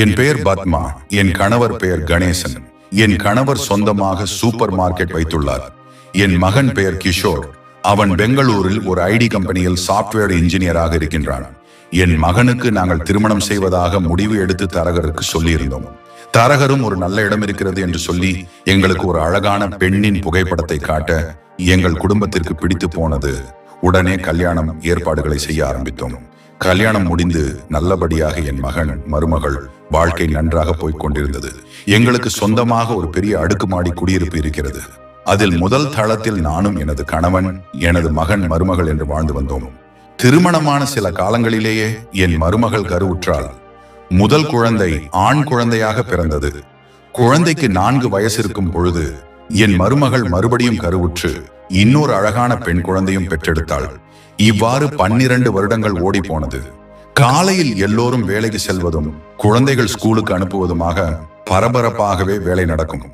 என் பெயர் பத்மா என் கணவர் பெயர் கணேசன். என் கணவர் சொந்தமாக சூப்பர் மார்க்கெட் வைத்துள்ளார். என் மகன் பெயர் கிஷோர். அவன் பெங்களூரில் ஒரு ஐடி கம்பெனியில் சாப்ட்வேர் இன்ஜினியராக இருக்கின்றான். என் மகனுக்கு நாங்கள் திருமணம் செய்வதாக முடிவு எடுத்து தரகருக்கு சொல்லியிருந்தோம். தரகரும் ஒரு நல்ல இடம் இருக்கிறது என்று சொல்லி எங்களுக்கு ஒரு அழகான பெண்ணின் புகைப்படத்தை காட்ட எங்கள் குடும்பத்திற்கு பிடித்து போனது. உடனே கல்யாணம் ஏற்பாடுகளை செய்ய ஆரம்பித்தோம். கல்யாணம் முடிந்து நல்லபடியாக என் மகன் மருமகள் வாழ்க்கை நன்றாக போய்க் கொண்டிருந்தது. எங்களுக்கு சொந்தமாக ஒரு பெரிய அடுக்குமாடி குடியிருப்பு இருக்கிறது. அதில் முதல் தளத்தில் நானும் எனது கணவன் எனது மகன் மருமகள் என்று வாழ்ந்து வந்தோம். திருமணமான சில காலங்களிலேயே என் மருமகள் கருவுற்றாள். முதல் குழந்தை ஆண் குழந்தையாக பிறந்தது. குழந்தைக்கு நான்கு வயசு இருக்கும் பொழுது என் மருமகள் மறுபடியும் கருவுற்று இன்னொரு அழகான பெண் குழந்தையும் பெற்றெடுத்தாள். இவ்வாறு பன்னிரண்டு வருடங்கள் ஓடி போனது. காலையில் எல்லோரும் வேலைக்கு செல்வதும் குழந்தைகள் ஸ்கூலுக்கு அனுப்புவதுமாக பரபரப்பாகவே வேலை நடக்கும்.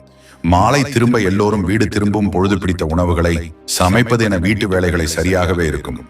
மாலை திரும்ப எல்லோரும் வீடு திரும்பும் பொழுது பிடித்த உணவுகளை சமைப்பது என வீட்டு வேலைகளை சரியாகவே இருக்கும்.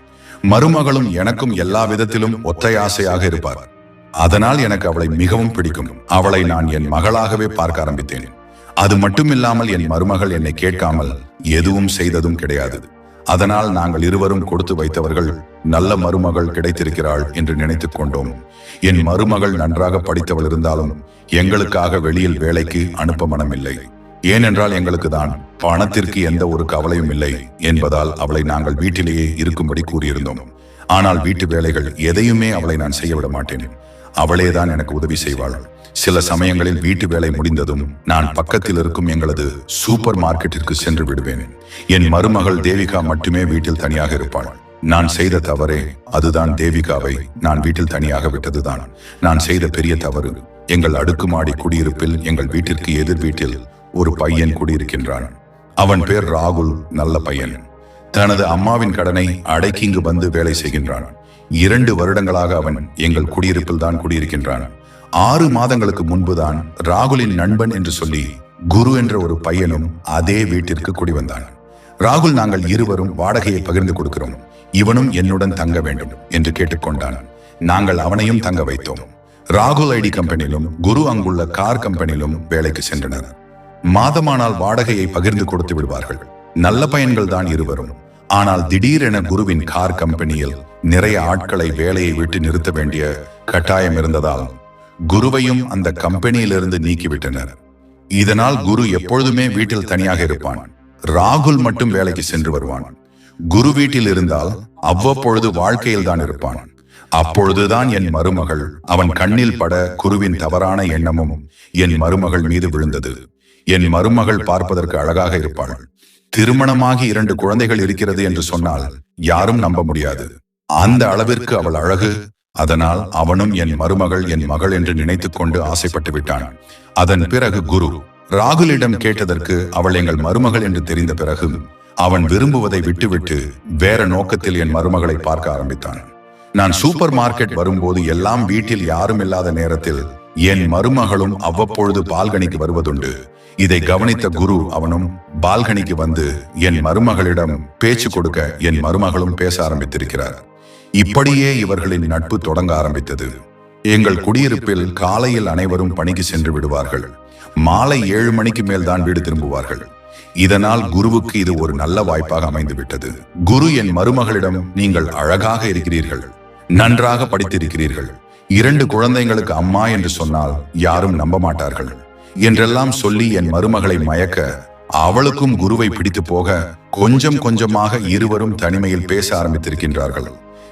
மருமகளும் எனக்கும் எல்லா விதத்திலும் ஒத்தையாசையாக இருப்பார். அதனால் எனக்கு அவளை மிகவும் பிடிக்கும். அவளை நான் என் மகளாகவே பார்க்க ஆரம்பித்தேன். அது மட்டுமில்லாமல் என் மருமகள் என்னை கேட்காமல் எதுவும் செய்ததும் கிடையாது. அதனால் நாங்கள் இருவரும் கொடுத்து வைத்தவர்கள் நல்ல மருமகள் கிடைத்திருக்கிறாள் என்று நினைத்துக் கொண்டோம். என் மருமகள் நன்றாக படித்தவள் இருந்தாலும் எங்களுக்காக வெளியில் வேலைக்கு அனுப்ப மனமில்லை. ஏனென்றால் எங்களுக்கு தான் பணத்திற்கு எந்த ஒரு கவலையும் இல்லை என்பதால் அவளை நாங்கள் வீட்டிலேயே இருக்கும்படி கூறியிருந்தோம். ஆனால் வீட்டு வேலைகள் எதையுமே அவளை நான் செய்ய விட மாட்டேன். அவளேதான் எனக்கு உதவி செய்வாள். சில சமயங்களில் வீட்டு வேலை முடிந்ததும் நான் பக்கத்தில் இருக்கும் எங்களது சூப்பர் மார்க்கெட்டிற்கு சென்று விடுவேன். என் மருமகள் தேவிகா மட்டுமே வீட்டில் தனியாக இருப்பாள். நான் செய்த தவறே அதுதான் தேவிகாவை நான் வீட்டில் தனியாக விட்டதுதான். நான் செய்த பெரிய தவறு எங்கள் அடுக்குமாடி குடியிருப்பில் எங்கள் வீட்டிற்கு எதிர் வீட்டில் ஒரு பையன் குடியிருக்கின்றான். அவன் பேர் ராகுல் நல்ல பையன். தனது அம்மாவின் கடனை அடைக்கி இங்கு வந்து வேலை செய்கின்றான். இரண்டு வருடங்களாக அவன் எங்கள் குடியிருப்பில் தான் குடியிருக்கின்றான். ஆறு மாதங்களுக்கு முன்புதான் ராகுலின் நண்பன் என்று சொல்லி குரு என்ற ஒரு பையனும் அதே வீட்டிற்கு குடிவந்தான். ராகுல் நாங்கள் இருவரும் வாடகையை பகிர்ந்து கொடுக்கிறோம். இவனும் என்னுடன் தங்க வேண்டும் என்று கேட்டுக்கொண்டான். நாங்கள் அவனையும் தங்க வைத்தோம். ராகுல் ஐடி கம்பெனியிலும் குரு அங்குள்ள கார் கம்பெனியிலும் வேலைக்கு சென்றனர். மாதமானால் வாடகையை பகிர்ந்து கொடுத்து விடுவார்கள். நல்ல பயன்கள் தான் இருவரும். ஆனால் திடீரென குருவின் கார் கம்பெனியில் நிறைய ஆட்களை வேலையை விட்டு நிறுத்த வேண்டிய கட்டாயம் இருந்ததால் குருவையும் அந்த கம்பெனியிலிருந்து நீக்கிவிட்டனர். இதனால் குரு எப்பொழுதுமே வீட்டில் தனியாக இருப்பான். ராகுல் மட்டும் வேலைக்கு சென்று வருவான். குரு வீட்டில் இருந்தால் அவ்வப்பொழுது வாழ்க்கையில் தான் இருப்பான். அப்பொழுதுதான் என் மருமகள் அவன் கண்ணில் பட குருவின் தவறான எண்ணமும் என் மருமகள் மீது விழுந்தது. என் மருமகள் பார்ப்பதற்கு அழகாக இருப்பாள். திருமணமாகி இரண்டு குழந்தைகள் இருக்கிறது என்று சொன்னால் யாரும் நம்ப முடியாது. அந்த அளவிற்கு அவள் அழகு அதனால் அவனும் என் மருமகள் என் மகள் என்று நினைத்துக் கொண்டு ஆசைப்பட்டு விட்டான். அதன் பிறகு குரு ராகுலிடம் கேட்டதற்கு அவள் எங்கள் மருமகள் என்று தெரிந்த பிறகு அவன் விரும்புவதை விட்டுவிட்டு வேற நோக்கத்தில் என் மருமகளை பார்க்க ஆரம்பித்தான். நான் சூப்பர் மார்க்கெட் வரும்போது எல்லாம் வீட்டில் யாரும் இல்லாத நேரத்தில் என் மருமகளும் அவ்வப்பொழுது பால்கனிக்கு வருவதுண்டு. இதை கவனித்த குரு அவனும் பால்கனிக்கு வந்து என் மருமகளிடம் பேச்சு கொடுக்க என் மருமகளும் பேச ஆரம்பித்திருக்கிறார். இப்படியே இவர்களின் நட்பு தொடங்க ஆரம்பித்தது. எங்கள் குடியிருப்பில் காலையில் அனைவரும் பணிக்கு சென்று விடுவார்கள். மாலை ஏழு மணிக்கு மேல்தான் வீடு திரும்புவார்கள். இதனால் குருவுக்கு இது ஒரு நல்ல வாய்ப்பாக அமைந்து விட்டது குரு என் மருமகளிடம் நீங்கள் அழகாக இருக்கிறீர்கள் நன்றாக படித்திருக்கிறீர்கள். இரண்டு குழந்தைங்களுக்கு அம்மா என்று சொன்னால் யாரும் நம்ப மாட்டார்கள். என்றெல்லாம் சொல்லி என் மருமகளை மயக்க அவளுக்கும் குருவை பிடித்து போக கொஞ்சம் கொஞ்சமாக இருவரும் தனிமையில் பேச ஆரம்பித்திருக்கின்றார்கள்.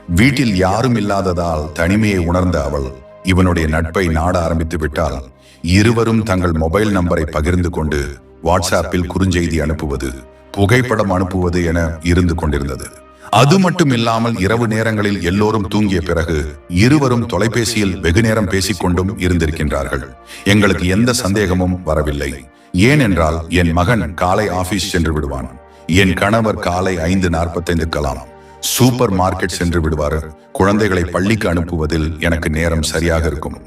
வீட்டில் யாரும் இல்லாததால் தனிமையை உணர்ந்த அவள் இவனுடைய நட்பை நாட ஆரம்பித்து விட்டால் இருவரும் தங்கள் மொபைல் நம்பரை பகிர்ந்து கொண்டு வாட்ஸ்ஆப்பில் குறுஞ்செய்தி அனுப்புவது புகைப்படம் அனுப்புவது என இருந்து கொண்டிருந்தது. அது மட்டும் இல்லாமல் இரவு நேரங்களில் எல்லோரும் தூங்கிய பிறகு இருவரும் தொலைபேசியில் வெகு நேரம் பேசிக்கொண்டும் இருந்திருக்கின்றார்கள். எங்களுக்கு எந்த சந்தேகமும் வரவில்லை. ஏனென்றால் என் மகன் காலை ஆபீஸ் சென்று விடுவான். என் கணவர் காலை ஐந்து நாற்பத்தைந்துக்கலாம். சூப்பர் மார்க்கெட் சென்று விடுவார். குழந்தைகளை பள்ளிக்கு அனுப்புவதில் எனக்கு நேரம் சரியாக இருக்கும்.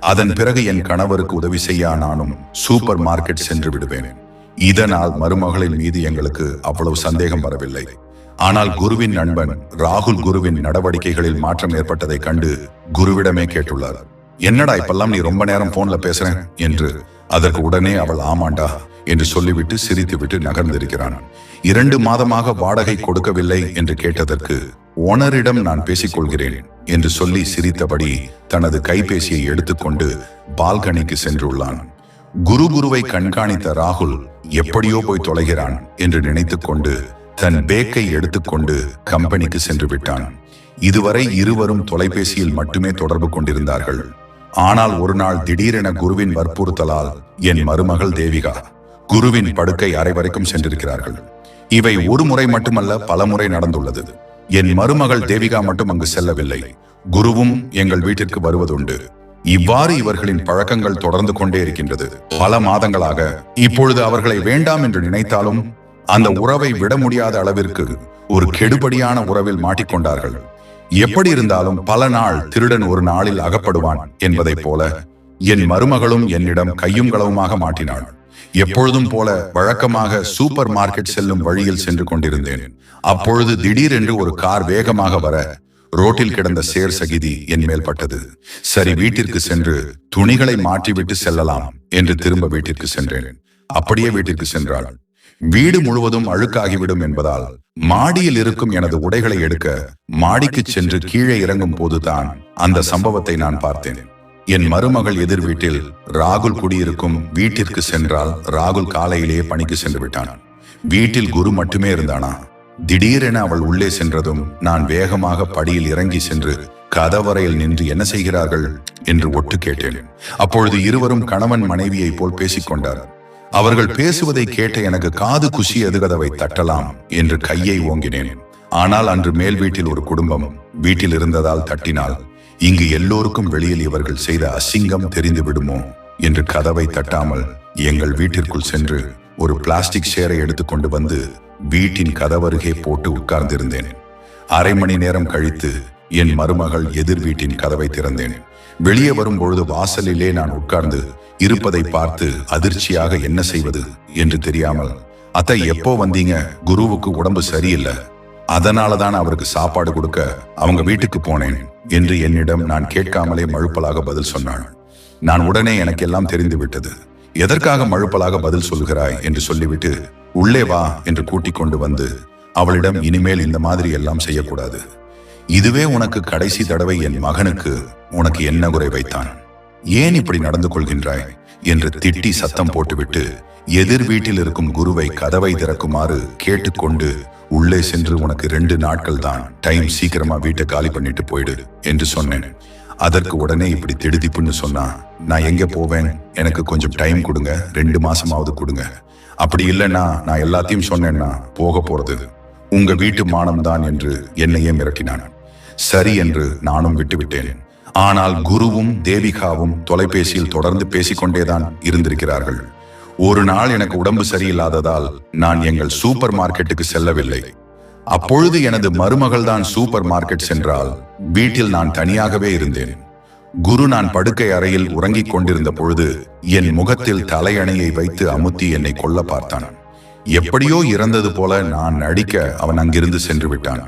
அதன் பிறகு என் கணவருக்கு உதவி செய்ய நானும் சூப்பர் மார்க்கெட் சென்று விடுவேன். இதனால் மருமகளின் மீது எங்களுக்கு அவ்வளவு சந்தேகம் வரவில்லை. ஆனால் குருவின் நண்பன் ராகுல் குருவின் நடவடிக்கைகளில் மாற்றம் ஏற்பட்டதை கண்டு குருவிடமே கேட்டுள்ளார். என்னடா இப்பெல்லாம் நீ ரொம்ப நேரம் போன்ல பேசுறேன் என்று. அதற்கு உடனே அவள் ஆமாண்டா என்று சொல்லிவிட்டு சிரித்துவிட்டு நகர்ந்திருக்கிறான். இரண்டு மாதமாக வாடகை கொடுக்கவில்லை என்று கேட்டதற்கு ஓனரிடம் நான் பேசிக்கொள்கிறேன் என்று சொல்லி சிரித்தபடி தனது கைபேசியை எடுத்துக்கொண்டு பால்கனிக்கு சென்றுள்ளான். குரு குருவை கண்காணித்த ராகுல் எப்படியோ போய் தொலைகிறான் என்று நினைத்துக்கொண்டு தன் பேக்கை எடுத்துக்கொண்டு கம்பெனிக்கு சென்று விட்டான். இதுவரை இருவரும் தொலைபேசியில் மட்டுமே தொடர்பு கொண்டிருந்தார்கள். ஆனால் ஒரு நாள் திடீரென குருவின் வற்புறுத்தலால் என் மருமகள் தேவிகா குருவின் படுக்கை அறை வரைக்கும் சென்றிருக்கிறார்கள். இவை ஒரு முறை மட்டுமல்ல பல முறை நடந்துள்ளது. என் மருமகள் தேவிகா மட்டும் அங்கு செல்லவில்லை. குருவும் எங்கள் வீட்டிற்கு வருவதுண்டு. இவ்வாறு இவர்களின் பழக்கங்கள் தொடர்ந்து கொண்டே இருக்கின்றது. பல மாதங்களாக இப்பொழுது அவர்களை வேண்டாம் என்று நினைத்தாலும் அந்த உறவை விட முடியாத அளவிற்கு ஒரு கெடுபடியான உறவில் மாட்டிக்கொண்டார்கள். எப்படி இருந்தாலும் பல நாள் திருடன் ஒரு நாளில் அகப்படுவான் என்பதைப் போல என் மருமகளும் என்னிடம் கையும் களவுமாக மாட்டினாள். எப்பொழுதும் போல வழக்கமாக சூப்பர் மார்க்கெட் செல்லும் வழியில் சென்று கொண்டிருந்தேன். அப்பொழுது திடீரென்று ஒரு கார் வேகமாக வர ரோட்டில் கிடந்த சேர் சகிதி என் மேல் பட்டது. சரி வீட்டிற்கு சென்று துணிகளை மாற்றிவிட்டு செல்லலாம் என்று திரும்ப வீட்டிற்கு சென்றேன். அப்படியே வீட்டிற்கு சென்றாள். வீடு முழுவதும் அழுக்காகிவிடும் என்பதால் மாடியில் இருக்கும் எனது உடைகளை எடுக்க மாடிக்கு சென்று கீழே இறங்கும் போதுதான் அந்த சம்பவத்தை நான் பார்த்தேன். என் மருமகள் எதிர் வீட்டில் ராகுல் குடியிருக்கும் வீட்டிற்கு சென்றால் ராகுல் காலையிலேயே பணிக்கு சென்று விட்டான். வீட்டில் குரு மட்டுமே இருந்தானா? திடீரென அவள் உள்ளே சென்றதும் நான் வேகமாக படியில் இறங்கி சென்று கதவறையில் நின்று என்ன செய்கிறார்கள் என்று ஒட்டு கேட்டேன். அப்பொழுது இருவரும் கணவன் மனைவியைப் போல் பேசிக் கொண்டார். அவர்கள் பேசுவதை கேட்ட எனக்கு காது குசியது கதவை தட்டலாம் என்று கையை ஓங்கினேன். ஆனால் அன்று மேல் வீட்டில் ஒரு குடும்பம் வீட்டில் இருந்ததால் தட்டினால் இங்கு எல்லோருக்கும் வெளியில் இவர்கள் செய்த அசிங்கம் தெரிந்து விடுமோ என்று கதவை தட்டாமல் எங்கள் வீட்டிற்குள் சென்று ஒரு பிளாஸ்டிக் சேரை எடுத்துக்கொண்டு வந்து வீட்டின் கதவருகே போட்டு உட்கார்ந்திருந்தேன். அரை மணி நேரம் கழித்து என் மருமகள் எதிர் வீட்டின் கதவை திறந்தேன். வெளியே வரும்பொழுது வாசலிலே நான் உட்கார்ந்து இருப்பதை பார்த்து அதிர்ச்சியாக என்ன செய்வது என்று தெரியாமல் அத்தை எப்போ வந்தீங்க? குருவுக்கு உடம்பு சரியில்லை. அதனால தான் அவருக்கு சாப்பாடு கொடுக்க அவங்க வீட்டுக்கு போனேன் என்று என்னிடம் நான் கேட்காமலே மழுப்பலாக பதில் சொன்னாள். நான் உடனே எனக்கு எல்லாம் தெரிந்து விட்டது. எதற்காக மழுப்பலாக பதில் சொல்கிறாய் என்று சொல்லிவிட்டு உள்ளே வா என்று கூட்டிக் கொண்டு வந்து அவளிடம் இனிமேல் இந்த மாதிரி எல்லாம் செய்யக்கூடாது. இதுவே உனக்கு கடைசி தடவை என் மகனுக்கு உனக்கு என்ன குறை வைத்தான்? ஏன் இப்படி நடந்து கொள்கின்றாய்? என்று திட்டி சத்தம் போட்டுவிட்டு எதிர் வீட்டில் இருக்கும் குருவை கதவை திறக்குமாறு கேட்டுக்கொண்டு உள்ளே சென்று உனக்கு ரெண்டு நாட்கள் தான் டைம் சீக்கிரமா வீட்டை காலி பண்ணிட்டு போயிடு என்று சொன்னேன். அதற்கு உடனே இப்படி திடுதிப்புன்னு சொன்னா நான் எங்க போவேன்? எனக்கு கொஞ்சம் டைம் கொடுங்க. ரெண்டு மாசமாவது கொடுங்க. அப்படி இல்லைன்னா நான் எல்லாத்தையும் சொன்னேன்னா போக போறது. உங்க வீட்டு மானம்தான் என்று என்னையே மிரட்டினான். சரி என்று நானும் விட்டுவிட்டேன். ஆனால் குருவும் தேவிகாவும் தொலைபேசியில் தொடர்ந்து பேசிக்கொண்டேதான் இருந்திருக்கிறார்கள். ஒரு நாள் எனக்கு உடம்பு சரியில்லாததால் நான் எங்கள் சூப்பர் மார்க்கெட்டுக்கு செல்லவில்லை. அப்பொழுது எனது மருமகள் தான் சூப்பர் மார்க்கெட் சென்றால் வீட்டில் நான் தனியாகவே இருந்தேன். குரு நான் படுக்கை அறையில் உறங்கிக் கொண்டிருந்த பொழுது என் முகத்தில் தலையணையை வைத்து அமுத்தி என்னை கொல்ல பார்த்தான். எப்படியோ இறந்தது போல நான் நடிக்க அவன் அங்கிருந்து சென்று விட்டான்.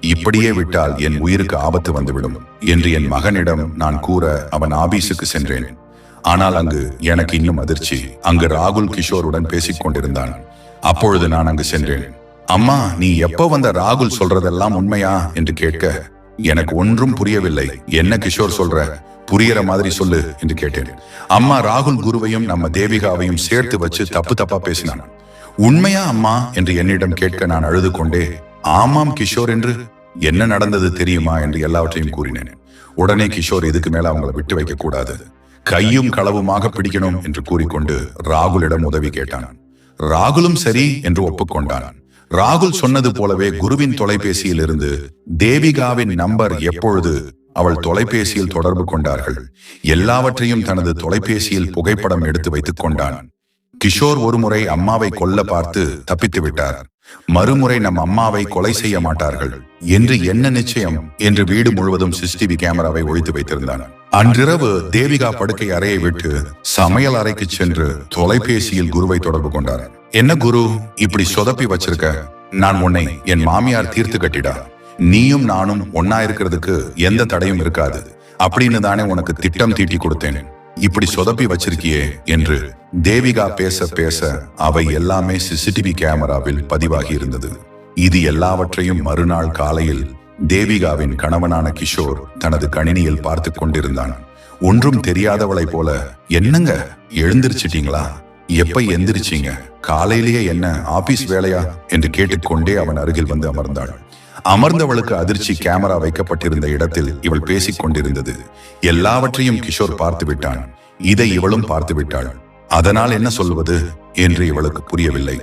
இப்படியே விட்டால் என் உயிருக்கு ஆபத்து வந்துவிடும் என்று என் மகனிடம் நான் கூற அவன் ஆபீஸுக்கு சென்றேன். ஆனால் அங்கு எனக்கு இன்னும் அதிர்ச்சி. அங்கு ராகுல் கிஷோருடன் பேசிக் கொண்டிருந்தான். அப்பொழுது நான் அங்கு சென்றேன். அம்மா நீ எப்ப வந்த ராகுல் சொல்றதெல்லாம் உண்மையா? என்று கேட்க எனக்கு ஒன்றும் புரியவில்லை. என்ன கிஷோர் சொல்ற? புரியற மாதிரி சொல்லு என்று கேட்டேன். அம்மா ராகுல் குருவையும் நம்ம தேவிகாவையும் சேர்த்து வச்சு தப்பு தப்பா பேசினான். உண்மையா அம்மா? என்று என்னிடம் கேட்க நான் அழுது கொண்டே ஆமாம் கிஷோர் என்று என்ன நடந்தது தெரியுமா என்று எல்லாவற்றையும் கூறினேன். உடனே கிஷோர் இதுக்கு மேல அவங்களை விட்டு வைக்க கூடாது கையும் களவுமாக பிடிக்கணும் என்று கூறிக்கொண்டு ராகுலிடம் உதவி கேட்டான். ராகுலும் சரி என்று ஒப்புக்கொண்டான். ராகுல் சொன்னது போலவே குருவின் தொலைபேசியில் இருந்து தேவிகாவின் நம்பர் எப்பொழுது அவள் தொலைபேசியில் தொடர்பு கொண்டார்கள் எல்லாவற்றையும் தனது தொலைபேசியில் புகைப்படம் எடுத்து வைத்துக் கொண்டான். கிஷோர் ஒருமுறை அம்மாவை கொல்ல பார்த்து தப்பித்து விட்டார். மறுமுறை நம் அம்மாவை கொலை செய்ய மாட்டார்கள். என்று என்ன நிச்சயம்? என்று வீடு முழுவதும் சிசிடிவி கேமராவை ஒழித்து வைத்திருந்தான். அன்றிரவு தேவிகா படுக்கை அறையை விட்டு சமையல் அறைக்கு சென்று தொலைபேசியில் குருவை தொடர்பு கொண்டார். என்ன குரு இப்படி சொதப்பி வச்சிருக்க? நான் உன்னை என் மாமியார் தீர்த்து கட்டிடா. நீயும் நானும் ஒன்னா இருக்கிறதுக்கு எந்த தடையும் இருக்காது. அப்படின்னு தானே உனக்கு திட்டம் தீட்டி கொடுத்தேன். இப்படி சொதப்பி வச்சிருக்கியே என்று தேவிகா பேச பேச அவை எல்லாமே சிசிடிவி கேமராவில் பதிவாகி இருந்தது. இது எல்லாவற்றையும் மறுநாள் காலையில் தேவிகாவின் கணவனான கிஷோர் தனது கணினியில் பார்த்து கொண்டிருந்தான். ஒன்றும் தெரியாதவளை போல என்னங்க எழுந்திருச்சிட்டீங்களா? எப்ப எந்திரிச்சீங்க? காலையிலேயே என்ன ஆபீஸ் வேலையா? என்று கேட்டுக்கொண்டே அவன் அருகில் வந்து அமர்ந்தாள். அமர்ந்தவளுக்கு அதிர்ச்சி கேமரா வைக்கப்பட்டிருந்த இடத்தில் இவள் பேசிக் கொண்டிருந்தது எல்லாவற்றையும் கிஷோர் பார்த்து விட்டான் இதை இவளும் பார்த்து விட்டாள் அதனால் என்ன சொல்வது? என்று இவளுக்கு புரியவில்லை.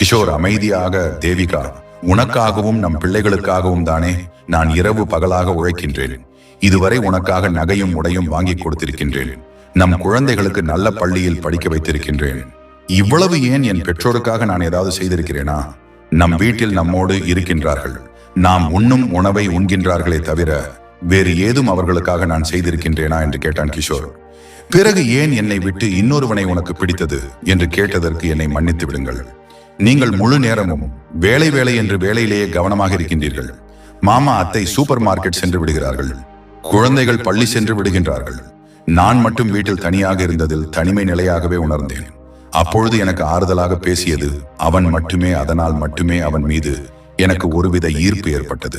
கிஷோர் அமைதியாக தேவிகா உனக்காகவும் நம் பிள்ளைகளுக்காகவும் தானே நான் இரவு பகலாக உழைக்கின்றேன். இதுவரை உனக்காக நகையும் உடையும் வாங்கி கொடுத்திருக்கின்றேன். நம் குழந்தைகளுக்கு நல்ல பள்ளியில் படிக்க வைத்திருக்கின்றேன். இவ்வளவு ஏன் என் பெற்றோருக்காக நான் ஏதாவது செய்திருக்கிறேனா? நம் வீட்டில் நம்மோடு இருக்கின்றார்கள். நாம் உண்ணும் உணவை உண்கின்றார்களே தவிர வேறு ஏதும் அவர்களுக்காக நான் செய்திருக்கின்றேனா என்று கேட்டான் கிஷோர். பிறகு ஏன் என்னை விட்டு இன்னொருவனை உனக்கு பிடித்தது என்று கேட்டதற்கு என்னை மன்னித்து விடுங்கள். நீங்கள் முழு நேரமும் வேலை வேலை என்று வேலையிலேயே கவனமாக இருக்கின்றீர்கள். மாமா அத்தை சூப்பர் மார்க்கெட் சென்று விடுகிறார்கள். குழந்தைகள் பள்ளி சென்று விடுகின்றார்கள். நான் மட்டும் வீட்டில் தனியாக இருந்ததில் தனிமை நிலையாகவே உணர்ந்தேன். அப்பொழுது எனக்கு ஆறுதலாக பேசியது அவன் மட்டுமே அதனால் மட்டுமே அவன் மீது எனக்கு ஒருவித ஈர்ப்பு ஏற்பட்டது.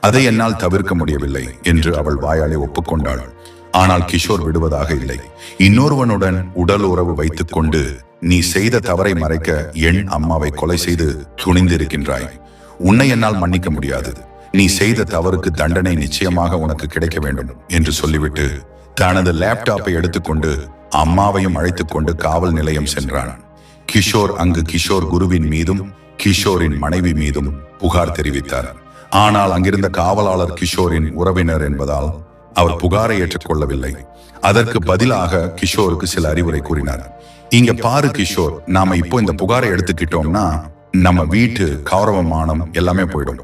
அதை என்னால் தவிர்க்க முடியவில்லை என்று அவள் வாயாலே ஒப்புக்கொண்டாள். ஆனால் கிஷோர் விடுவதாக இல்லை. இன்னொருவனுடன் உடல் உறவு வைத்துக் கொண்டு நீ செய்த தவறை மறைக்க என் அம்மாவை கொலை செய்து துணிந்திருக்கின்றாய். உன்னை என்னால் மன்னிக்க முடியாது. நீ செய்த தவறுக்கு தண்டனை நிச்சயமாக உனக்கு கிடைக்க வேண்டும் என்று சொல்லிவிட்டு தனது லேப்டாப்பை எடுத்துக்கொண்டு அம்மாவையும் அழைத்துக் கொண்டு காவல் நிலையம் சென்றான். கிஷோர் அங்கு கிஷோர் குருவின் மீதும் கிஷோரின் மனைவி மீதும் புகார் தெரிவித்தார். ஆனால் அங்கிருந்த காவலாளர் கிஷோரின் உறவினர் என்பதால் அவர் புகாரை ஏற்றுக்கொள்ளவில்லை. அதற்கு பதிலாக கிஷோருக்கு சில அறிவுரை கூறினார். இங்க பாரு கிஷோர் நாம இப்போ இந்த புகாரை எடுத்துக்கிட்டோம்னா நம்ம வீட்டு கௌரவமானம் எல்லாமே போயிடும்.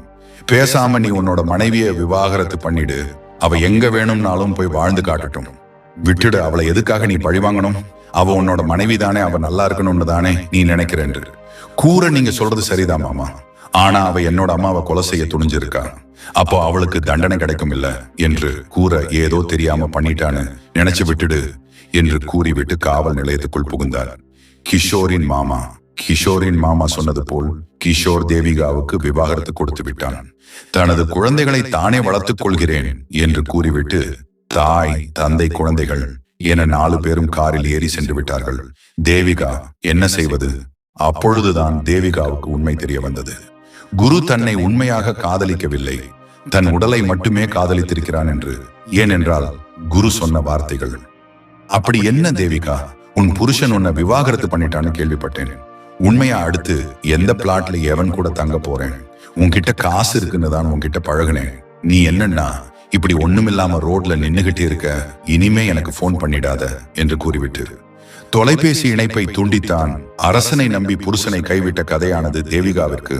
பேசாம நீ உன்னோட மனைவியை விவாகரத்து பண்ணிடு. அவ எங்க வேணும்னாலும் போய் வாழ்ந்து காட்டட்டும். விட்டுடு அவளை எதுக்காக நீ பழி வாங்கணும்? அவ உன்னோட மனைவி தானே அவ நல்லா இருக்கணும்னு தானே நீ நினைக்கிறேன் என்று கூற நீங்க சொல்றது சரிதான் மாமா. ஆனா அவ என்னோட அம்மாவை கொலை செய்ய துணிஞ்சிருக்கா. அப்போ அவளுக்கு தண்டனை கிடைக்கும் இல்ல என்று கூற ஏதோ தெரியாம பண்ணிட்டான்னு நினைச்சு விட்டுடு என்று கூறிவிட்டு காவல் நிலையத்துக்குள் புகுந்தார். கிஷோரின் மாமா. கிஷோரின் மாமா சொன்னது போல் கிஷோர் தேவிகாவுக்கு விவாகரத்து கொடுத்து விட்டான். தனது குழந்தைகளை தானே வளர்த்துக் கொள்கிறேன் என்று கூறிவிட்டு தாய் தந்தை குழந்தைகள் என நாலு பேரும் காரில் ஏறி சென்று விட்டார்கள். தேவிகா என்ன செய்வது? அப்பொழுதுதான் தேவிகாவுக்கு உண்மை தெரிய வந்தது. குரு தன்னை உண்மையாக காதலிக்கவில்லை. தன் உடலை மட்டுமே காதலித்திருக்கிறான் என்று ஏனென்றால் குரு சொன்ன வார்த்தைகள். அப்படி என்ன தேவிகா உன் புருஷன் உன்னை விவாகரத்து பண்ணிட்டான்னு கேள்விப்பட்டேன். உண்மையா அடுத்து எந்த பிளாட்ல எவன் கூட தங்க போறேன்? உன்கிட்ட காசு இருக்குன்னு தான் உன்கிட்ட பழகுனேன். நீ என்னன்னா இப்படி ஒண்ணுமில்லாம ரோட்ல நின்னுகிட்டு இருக்க இனிமே எனக்கு போன் பண்ணிடாத என்று கூறிவிட்டு தொலைபேசி இணைப்பை துண்டித்தான். அரசனை நம்பி புருஷனை கைவிட்ட கதையானது தேவிகாவிற்கு